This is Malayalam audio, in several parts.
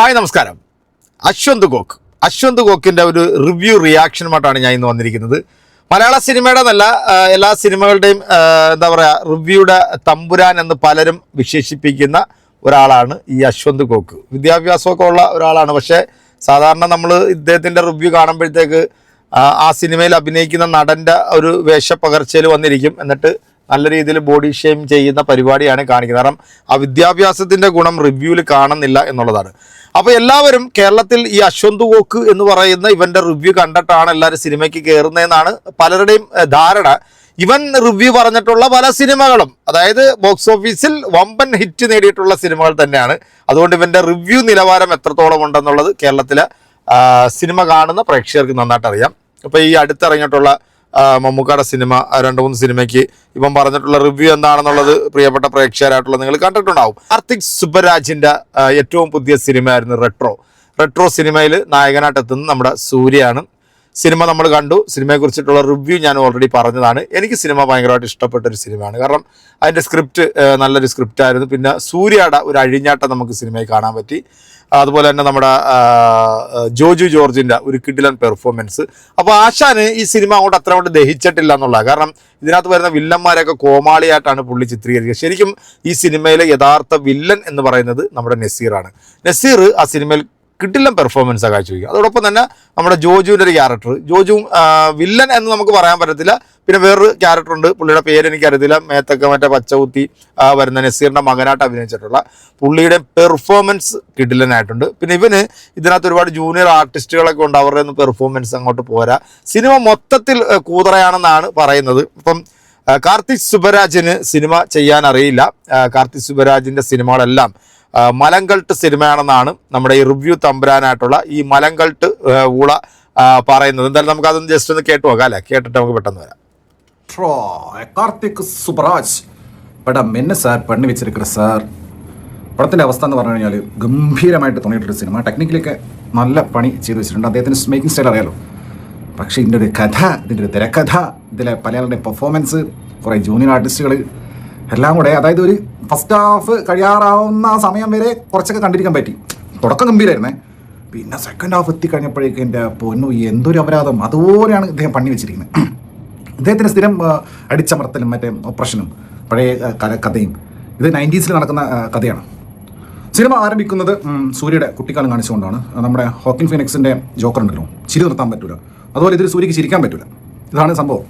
ഹായ് നമസ്കാരം. അശ്വന്ത് ഗോക്ക്. അശ്വന്ത് ഗോക്കിന്റെ ഒരു റിവ്യൂ റിയാക്ഷനുമായിട്ടാണ് ഞാൻ ഇന്ന് വന്നിരിക്കുന്നത്. മലയാള സിനിമയുടെ നല്ല എല്ലാ സിനിമകളുടെയും എന്താ പറയുക റിവ്യൂയുടെ തമ്പുരാൻ എന്ന് പലരും വിശേഷിപ്പിക്കുന്ന ഒരാളാണ് ഈ അശ്വന്ത് ഗോക്ക്. വിദ്യാഭ്യാസമൊക്കെ ഉള്ള ഒരാളാണ്. പക്ഷേ സാധാരണ നമ്മൾ ഇദ്ദേഹത്തിന്റെ റിവ്യൂ കാണുമ്പോഴത്തേക്ക് ആ, ആ സിനിമയിൽ അഭിനയിക്കുന്ന നടന്റെ ഒരു വേഷപ്പകർച്ചയിൽ വന്നിരിക്കും. എന്നിട്ട് നല്ല രീതിയിൽ ബോഡി ഷെയിം ചെയ്യുന്ന പരിപാടിയാണ് കാണിക്കുന്നത്. കാരണം ആ വിദ്യാഭ്യാസത്തിന്റെ ഗുണം റിവ്യൂവിൽ കാണുന്നില്ല എന്നുള്ളതാണ്. അപ്പോൾ എല്ലാവരും കേരളത്തിൽ ഈ അശ്വന്ത് വോക്ക് എന്ന് പറയുന്ന ഇവന്റെ റിവ്യൂ കണ്ടിട്ടാണ് എല്ലാവരും സിനിമയ്ക്ക് കയറുന്നതെന്നാണ് പലരുടെയും ധാരണ. ഇവൻ റിവ്യൂ പറഞ്ഞിട്ടുള്ള പല സിനിമകളും അതായത് ബോക്സ് ഓഫീസിൽ വമ്പൻ ഹിറ്റ് നേടിയിട്ടുള്ള സിനിമകൾ തന്നെയാണ്. അതുകൊണ്ട് ഇവന്റെ റിവ്യൂ നിലവാരം എത്രത്തോളം ഉണ്ടെന്നുള്ളത് കേരളത്തിലെ സിനിമ കാണുന്ന പ്രേക്ഷകർക്ക് നന്നായിട്ട് അറിയാം. അപ്പോൾ ഈ അടുത്തിറങ്ങിയിട്ടുള്ള ആ, മമ്മൂക്കയുടെ സിനിമ രണ്ട് മൂന്ന് സിനിമയ്ക്ക് ഇപ്പം പറഞ്ഞിട്ടുള്ള റിവ്യൂ എന്താണെന്നുള്ളത് പ്രിയപ്പെട്ട പ്രേക്ഷകരായിട്ടുള്ള നിങ്ങൾ കണ്ടിട്ടുണ്ടാവും. കാർത്തിക് സുബ്ബരാജിന്റെ ഏറ്റവും പുതിയ സിനിമയായിരുന്നു റെട്രോ റെട്രോ സിനിമയിൽ നായകനായിട്ട് എത്തുന്നത് നമ്മുടെ സൂര്യയാണ്. സിനിമ നമ്മൾ കണ്ടു. സിനിമയെ കുറിച്ചിട്ടുള്ള റിവ്യൂ ഞാൻ ഓൾറെഡി പറഞ്ഞതാണ്. എനിക്ക് സിനിമ ഭയങ്കരമായിട്ട് ഇഷ്ടപ്പെട്ട ഒരു സിനിമയാണ്. കാരണം അതിന്റെ സ്ക്രിപ്റ്റ് നല്ലൊരു സ്ക്രിപ്റ്റ് ആയിരുന്നു. പിന്നെ സൂര്യയുടെ ഒരു അഴിഞ്ഞാട്ടം നമുക്ക് സിനിമയിൽ കാണാൻ പറ്റി. അതുപോലെ തന്നെ നമ്മുടെ ജോജു ജോർജിന്റെ ഒരു കിഡിലൻ പെർഫോമൻസ് അപ്പോൾ ആശാന് ഈ സിനിമ അങ്ങോട്ട് അത്ര കൊണ്ട് ദഹിച്ചിട്ടില്ല എന്നുള്ളത് കാരണം ഇതിനകത്ത് വരുന്ന വില്ലന്മാരെയൊക്കെ കോമാളിയായിട്ടാണ് പുള്ളി ചിത്രീകരിക്കുക. ശരിക്കും ഈ സിനിമയിലെ യഥാർത്ഥ വില്ലൻ എന്ന് പറയുന്നത് നമ്മുടെ നസീറാണ്. നസീർ ആ സിനിമയിൽ കിട്ടില്ലം പെർഫോമൻസ് കാഴ്ചവെക്കുക. അതോടൊപ്പം തന്നെ നമ്മുടെ ജോജുവിന്റെ ഒരു ക്യാരക്ടർ ജോജു വില്ലൻ എന്ന് നമുക്ക് പറയാൻ പറ്റത്തില്ല. പിന്നെ വേറൊരു ക്യാരക്ടർ ഉണ്ട്. പുള്ളിയുടെ പേര് എനിക്കറിയത്തില്ല. മേത്തൊക്കെ മറ്റേ പച്ചകുത്തി വരുന്ന നസീറിന്റെ മകനായിട്ട് അഭിനയിച്ചിട്ടുള്ള. പുള്ളിയുടെ പെർഫോമൻസ് കിടിലനായിട്ടുണ്ട്. പിന്നെ ഇവന് ഇതിനകത്ത് ഒരുപാട് ജൂനിയർ ആർട്ടിസ്റ്റുകളൊക്കെ ഉണ്ട്. അവരുടെ ഒന്നും പെർഫോമൻസ് അങ്ങോട്ട് പോരാ. സിനിമ മൊത്തത്തിൽ കൂതറയാണെന്നാണ് പറയുന്നത്. ഇപ്പം കാർത്തിക് സുബരാജിന് സിനിമ ചെയ്യാൻ അറിയില്ല. കാർത്തിക് സുബരാജിന്റെ സിനിമകളെല്ലാം മലങ്കൾട്ട് സിനിമയാണെന്നാണ് നമ്മുടെ ഈ റിവ്യൂ തമ്പുരാനായിട്ടുള്ള ഈ മലങ്കൾട്ട് ഊള പറയുന്നത്. എന്തായാലും നമുക്ക് അതൊന്ന് ജസ്റ്റ് ഒന്ന് കേട്ടു പോകാം അല്ലേ? കേട്ടിട്ട് നമുക്ക് പെട്ടെന്ന് വരാം. കാർത്തിക് സുബ്രാജ്. സാർ പണി വെച്ചിരിക്കുന്ന സാർ. പടത്തിന്റെ അവസ്ഥ എന്ന് പറഞ്ഞു കഴിഞ്ഞാൽ ഗംഭീരമായിട്ട് തോന്നിയിട്ടൊരു സിനിമ. ടെക്നിക്കലൊക്കെ നല്ല പണി ചെയ്തു വെച്ചിട്ടുണ്ട്. അദ്ദേഹത്തിന് മേക്കിംഗ് സ്റ്റൈൽ അറിയാലോ? പക്ഷേ ഇതിന്റെ ഒരു കഥ ഇതിന്റെ ഒരു തിരക്കഥ ഇതിലെ പലയാളുടെ പെർഫോമൻസ് കുറേ ജൂനിയർ ആർട്ടിസ്റ്റുകൾ എല്ലാം കൂടെ അതായത് ഒരു ഫസ്റ്റ് ഹാഫ് കഴിയാറാവുന്ന ആ സമയം വരെ കുറച്ചൊക്കെ കണ്ടിരിക്കാൻ പറ്റി. തുടക്കം ഗംഭീരമായിരുന്നേ പിന്നെ സെക്കൻഡ് ഹാഫ് എത്തിക്കഴിഞ്ഞപ്പോഴേക്കും എന്റെ പൊന്നു എന്തൊരു അപരാധം. അതുപോലെയാണ് ഇദ്ദേഹം പണി വെച്ചിരിക്കുന്നത്. ഇദ്ദേഹത്തിന് സ്ഥിരം അടിച്ചമർത്തലും മറ്റേ ഓപ്പറേഷനും പഴയ കഥയും. ഇത് നയന്റീസിൽ നടക്കുന്ന കഥയാണ്. സിനിമ ആരംഭിക്കുന്നത് സൂര്യയുടെ കുട്ടിക്കാലം കാണിച്ചുകൊണ്ടാണ്. നമ്മുടെ ഹോക്കിൻ ഫിനിക്സിന്റെ ജോക്കർ ഉണ്ടല്ലോ. ചിരി നിർത്താൻ പറ്റില്ല അതുപോലെ ഇതിൽ സൂര്യക്ക് ചിരിക്കാൻ പറ്റില്ല ഇതാണ് സംഭവം.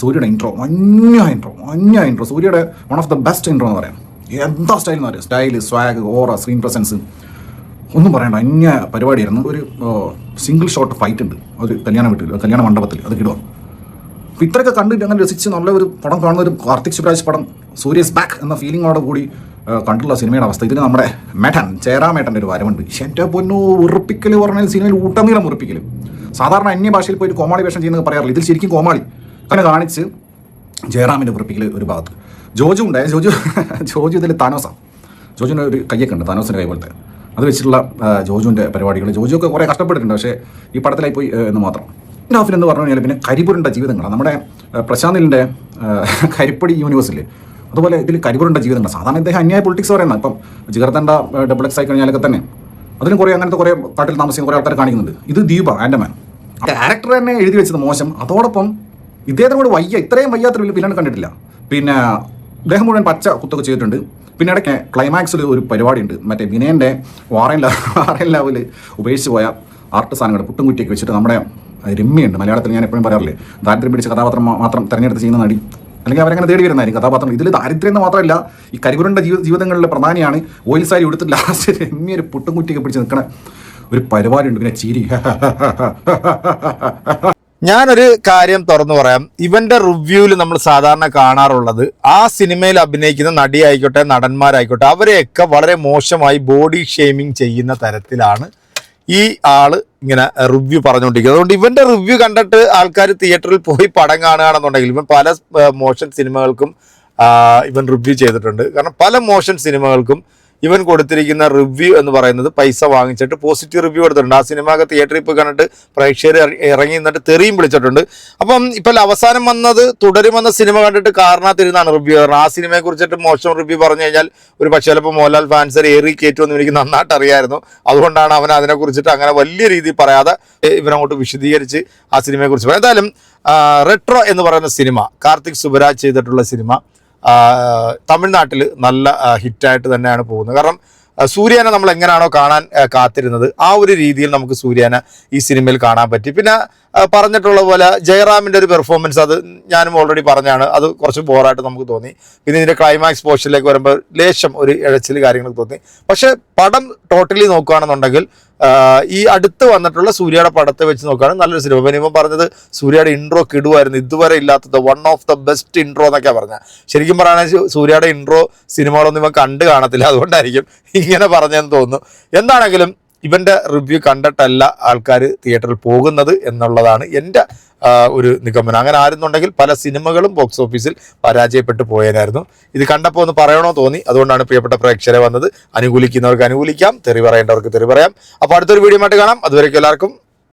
സൂര്യയുടെ ഇൻട്രോ മഞ്ഞ ഇൻട്രോ മഞ്ഞ ഇൻട്രോ സൂര്യയുടെ one of the best intro എന്ന് പറയാം. എന്താ സ്റ്റൈൽ എന്ന് പറയാം style swag aura screen presence ഒന്നും പറയണ്ട അന്യ പരിപാടിയായിരുന്നു. ഒരു സിംഗിൾ ഷോട്ട് ഫൈറ്റ് ഉണ്ട്. ഒരു കല്യാണ വീട്ടിൽ കല്യാണ മണ്ഡപത്തിൽ അത് കിടുക അപ്പോൾ ഇത്രയൊക്കെ കണ്ടിട്ട് അങ്ങനെ രസിച്ച് നല്ല ഒരു പടം കാണുന്ന ഒരു കാർത്തിക് ശിവരാജ് പടം സൂര്യസ് ബാക്ക് എന്ന ഫീലിങ്ങോട് കൂടി കണ്ടുള്ള സിനിമയുടെ അവസ്ഥ. ഇതിന് നമ്മുടെ മേട്ടൻ ചേരാമേട്ടന്റെ ഒരു വരവുണ്ട്. പക്ഷേ എന്റെ പൊന്നു ഉറപ്പിക്കൽ പറഞ്ഞാൽ സിനിമയിൽ ഊട്ടനീളം ഉറപ്പിക്കൽ സാധാരണ അന്യ ഭാഷയിൽ പോയിട്ട് കോമാളി വേഷം ചെയ്യുന്നത് പറയാറില്ല. ഇതിൽ ശരിക്കും കോമാളി. അങ്ങനെ കാണിച്ച് ജയറാമിന്റെ ഉറപ്പിക്കൽ ഒരു ഭാഗത്ത്. ജോജു ഉണ്ടായ ജോജു ജോജു ഇതിൽ താനോസാണ് ജോജുവിന്റെ ഒരു കയ്യൊക്കെ ഉണ്ട് താനോസിന്റെ കൈ പോലത്തെ അത് വെച്ചിട്ടുള്ള ജോജുവിന്റെ പരിപാടികൾ ജോജു ഒക്കെ കുറേ കഷ്ടപ്പെട്ടിട്ടുണ്ട് പക്ഷേ ഈ പടത്തിലായി പോയി എന്ന് മാത്രം. ഹാഫിൽ എന്ന് പറഞ്ഞു കഴിഞ്ഞാൽ പിന്നെ കരിപുരണ്ട ജീവിതങ്ങളാണ് നമ്മുടെ പ്രശാന്തിലിന്റെ കരിപ്പടി യൂണിവേഴ്സിൽ അതുപോലെ ഇതിൽ കരിപുരണ്ട ജീവിതങ്ങൾ സാധാരണ ഇദ്ദേഹം അന്യായ പൊളിറ്റിക്സ് പറയുന്നത്. ഇപ്പം ജിഗർത്തണ്ട ഡബിൾ എക്സ് ആയി കഴിഞ്ഞാലൊക്കെ തന്നെ. അതിലും കുറേ അങ്ങനത്തെ കുറേ കാട്ടിൽ താമസിക്കുന്ന കുറേ ആൾക്കാർ കാണിക്കുന്നുണ്ട്. ഇത് ദീപ ആൻഡമാൻ. ക്യാരക്ടർ തന്നെ എഴുതി വെച്ചത് മോശം. അതോടൊപ്പം ഇദ്ദേഹത്തിനോട് വയ്യ. ഇത്രയും വയ്യാത്തൊരു പിന്നാണ് കണ്ടിട്ടില്ല. പിന്നെ ഇദ്ദേഹം മുഴുവൻ പച്ച കുത്തൊക്കെ ചെയ്തിട്ടുണ്ട്. പിന്നെ ഇടയ്ക്ക് ക്ലൈമാക്സിൽ ഒരു പരിപാടിയുണ്ട്. മറ്റേ വിനയന്റെ വാറൻ ലാ വാറൻ ലാവിൽ ഉപേക്ഷിച്ച് പോയ ആർട്ട് സാധനങ്ങൾ പുട്ടും കുറ്റിയൊക്കെ വെച്ചിട്ട് നമ്മുടെ രമ്യുണ്ട് മലയാളത്തിൽ ഞാൻ എപ്പോഴും പറയാറില്ലേ ദാരിദ്ര്യം പിടിച്ച കഥാപാത്രം മാത്രം തിരഞ്ഞെടുത്ത് ചെയ്യുന്ന നടി. അല്ലെങ്കിൽ അവരങ്ങനെ തേടി വരുന്നതായിരിക്കും കഥാപാത്രം ഇതിൽ ദാരിദ്ര്യം എന്ന് മാത്രമല്ല ഈ കരികുരുടെ ജീവിത ജീവിതങ്ങളിലെ പ്രധാനിയാണ് ഓയിൽ സാരി എടുത്തിട്ട് ലാസ്റ്റ് രമ്യ ഒരു പുട്ടും കുറ്റിയൊക്കെ പിടിച്ച് നിൽക്കണ ഒരു പരിപാടിയുണ്ട്. പിന്നെ ചിരി. ഞാനൊരു കാര്യം തുറന്നു പറയാം. ഇവന്റെ റിവ്യൂവിൽ നമ്മൾ സാധാരണ കാണാറുള്ളത് ആ സിനിമയിൽ അഭിനയിക്കുന്ന നടിയായിക്കോട്ടെ നടന്മാരായിക്കോട്ടെ അവരെയൊക്കെ വളരെ മോശമായി ബോഡി ഷെയ്മിങ് ചെയ്യുന്ന തരത്തിലാണ് ഈ ആൾ ഇങ്ങനെ റിവ്യൂ പറഞ്ഞുകൊണ്ടിരിക്കുന്നത്. അതുകൊണ്ട് ഇവന്റെ റിവ്യൂ കണ്ടിട്ട് ആൾക്കാർ തിയേറ്ററിൽ പോയി പടം കാണുകയാണെന്നുണ്ടെങ്കിൽ ഇവൻ പല മോഷൻ സിനിമകൾക്കും ഇവൻ റിവ്യൂ ചെയ്തിട്ടുണ്ട്. കാരണം പല മോഷൻ സിനിമകൾക്കും ഇവൻ കൊടുത്തിരിക്കുന്ന റിവ്യൂ എന്ന് പറയുന്നത് പൈസ വാങ്ങിച്ചിട്ട് പോസിറ്റീവ് റിവ്യൂ കൊടുത്തിട്ടുണ്ട്. ആ സിനിമ തിയേറ്ററിൽ പോയി കണ്ടിട്ട് പ്രേക്ഷകർ ഇറങ്ങി നിന്നിട്ട് തെറിയും വിളിച്ചിട്ടുണ്ട്. അപ്പം ഇപ്പം അവസാനം വന്നത് തുടരുമെന്ന സിനിമ കണ്ടിട്ട് കാരണത്തിരുന്നാണ് റിവ്യൂ ആ സിനിമയെ കുറിച്ചിട്ട് മോശം റിവ്യൂ പറഞ്ഞു കഴിഞ്ഞാൽ ഒരു പക്ഷേ ചിലപ്പോൾ മോഹൻലാൽ ഫാൻസർ ഏറി കയറ്റുമെന്ന് എനിക്ക് നന്നായിട്ട് അറിയായിരുന്നു. അതുകൊണ്ടാണ് അവൻ അതിനെ കുറിച്ചിട്ട് അങ്ങനെ വലിയ രീതിയിൽ പറയാതെ ഇവരങ്ങോട്ട് വിശദീകരിച്ച് ആ സിനിമയെ കുറിച്ച് പറയാം. എന്തായാലും റെട്രോ എന്ന് പറയുന്ന സിനിമ കാർത്തിക് സുബരാജ് ചെയ്തിട്ടുള്ള സിനിമ തമിഴ്നാട്ടിൽ നല്ല ഹിറ്റായിട്ട് തന്നെയാണ് പോകുന്നത്. കാരണം സൂര്യനെ നമ്മൾ എങ്ങനെയാണോ കാണാൻ കാത്തിരുന്നത് ആ ഒരു രീതിയിൽ നമുക്ക് സൂര്യാനെ ഈ സിനിമയിൽ കാണാൻ പറ്റി. പിന്നെ പറഞ്ഞിട്ടുള്ള പോലെ ജയറാമിന്റെ ഒരു പെർഫോമൻസ് അത് ഞാനും ഓൾറെഡി പറഞ്ഞാണ്. അത് കുറച്ച് ബോറായിട്ട് നമുക്ക് തോന്നി. പിന്നെ ഇതിന്റെ ക്ലൈമാക്സ് പോർഷനിലേക്ക് വരുമ്പോൾ ലേശം ഒരു ഇഴച്ചിൽ കാര്യങ്ങൾ തോന്നി. പക്ഷേ പടം ടോട്ടലി നോക്കുകയാണെന്നുണ്ടെങ്കിൽ ഈ അടുത്ത് വന്നിട്ടുള്ള സൂര്യയുടെ പടത്തെ വെച്ച് നോക്കുകയാണ് നല്ലൊരു സിനിമ പിന്നെ ഇപ്പം പറഞ്ഞത് സൂര്യയുടെ ഇൻട്രോ കിടുവായിരുന്നു. ഇതുവരെ ഇല്ലാത്തത് one of the best intro എന്നൊക്കെയാണ് പറഞ്ഞത് ശരിക്കും പറയുകയാണെങ്കിൽ സൂര്യയുടെ ഇൻട്രോ സിനിമകളൊന്നും ഇവൻ കണ്ട് കാണത്തില്ല. അതുകൊണ്ടായിരിക്കും ഇങ്ങനെ പറഞ്ഞതെന്ന് തോന്നുന്നു. എന്താണെങ്കിലും ഇവന്റെ റിവ്യൂ കണ്ടിട്ടല്ല ആൾക്കാർ തിയേറ്ററിൽ പോകുന്നത് എന്നുള്ളതാണ് എന്റെ ഒരു നിഗമനം. അങ്ങനെ ആയിരുന്നുണ്ടെങ്കിൽ പല സിനിമകളും ബോക്സ് ഓഫീസിൽ പരാജയപ്പെട്ടു പോയേനായിരുന്നു. ഇത് കണ്ടപ്പോൾ ഒന്ന് പറയണോ തോന്നി. അതുകൊണ്ടാണ് പ്രിയപ്പെട്ട പ്രേക്ഷകരെ വന്നത്. അനുകൂലിക്കുന്നവർക്ക് അനുകൂലിക്കാം തെറി പറയേണ്ടവർക്ക് തെറി പറയാം. അപ്പോൾ അടുത്തൊരു വീഡിയോ ആയിട്ട് കാണാം. അതുവരേക്കും എല്ലാവർക്കും